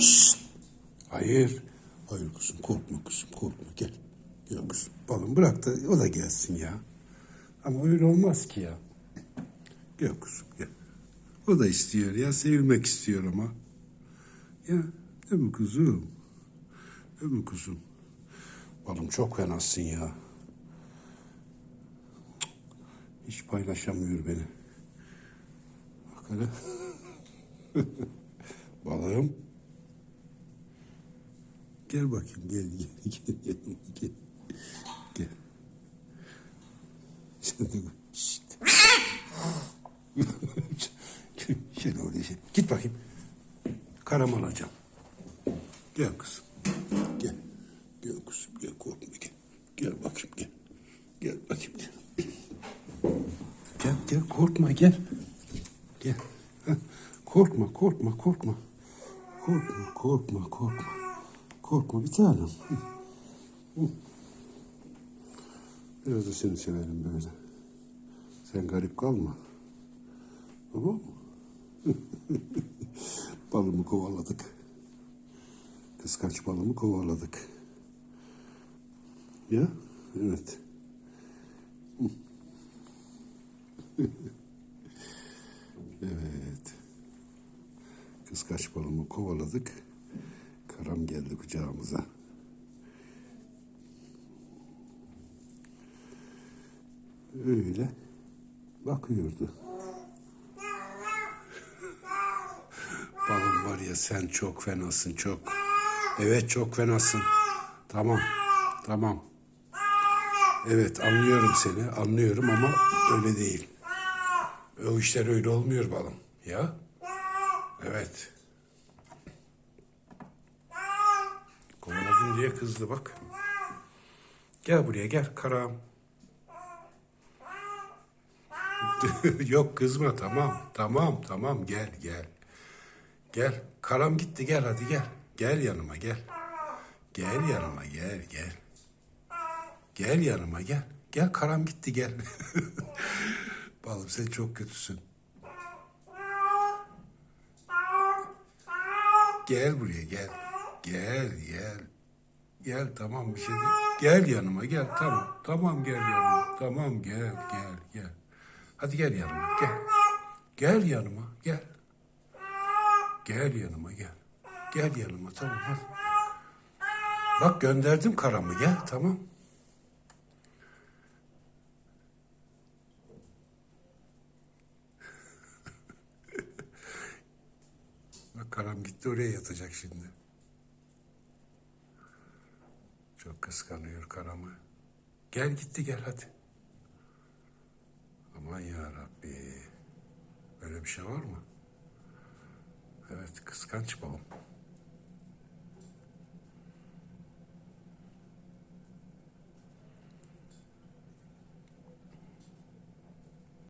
Şşt! Hayır. Hayır kızım korkma kızım korkma gel. Gel kızım. Balım bırak da o da gelsin ya. Ama öyle olmaz ki ya. Gel kızım gel. O da istiyor ya sevilmek istiyor ama. Ya değil mi kuzum? Değil mi kuzum? Balım çok fenasın ya. Hiç paylaşamıyor beni. Bak hele. Balım. Gel bakayım gel gel gel gel gel. Gel. Sen de Şşt. Sen oraya şey. Git bakayım. Karam alacağım. Gel kızım. Gel. Gel kızım gel korkma gel. Gel bakayım gel. Gel bakayım gel. Gel gel korkma gel. Gel. Korkma korkma korkma. Korkma korkma korkma. Korkma bir tanem. Biraz da seni severim böyle. Sen garip kalma. Tamam mı? balımı kovaladık. Kıskanç balımı kovaladık. Ya? Evet. evet. Kıskaç balımı kovaladık. Karam geldi kucağımıza. Öyle bakıyordu. Balım var ya sen çok fenasın çok. Evet çok fenasın. Tamam. Tamam. Evet anlıyorum seni anlıyorum ama öyle değil. O işler öyle olmuyor balım. Ya? Evet. Diye kızdı bak. Gel buraya gel karam. Yok kızma tamam tamam tamam gel gel. Gel karam gitti gel hadi gel. Gel yanıma gel. Gel yanıma gel gel. Gel yanıma gel. Gel karam gitti gel. Balım sen çok kötüsün. Gel buraya gel. Gel gel. Gel tamam bir şey değil. Gel yanıma gel tamam. Tamam gel yanıma. Tamam gel gel gel. Hadi gel yanıma gel. Gel yanıma gel. Gel yanıma gel. Gel yanıma tamam hadi. Bak gönderdim karamı gel tamam. Bak karam gitti oraya yatacak şimdi. Çok kıskanıyor karamı. Gel gitti gel hadi. Aman ya Rabbi. Böyle bir şey var mı? Evet kıskanç balım.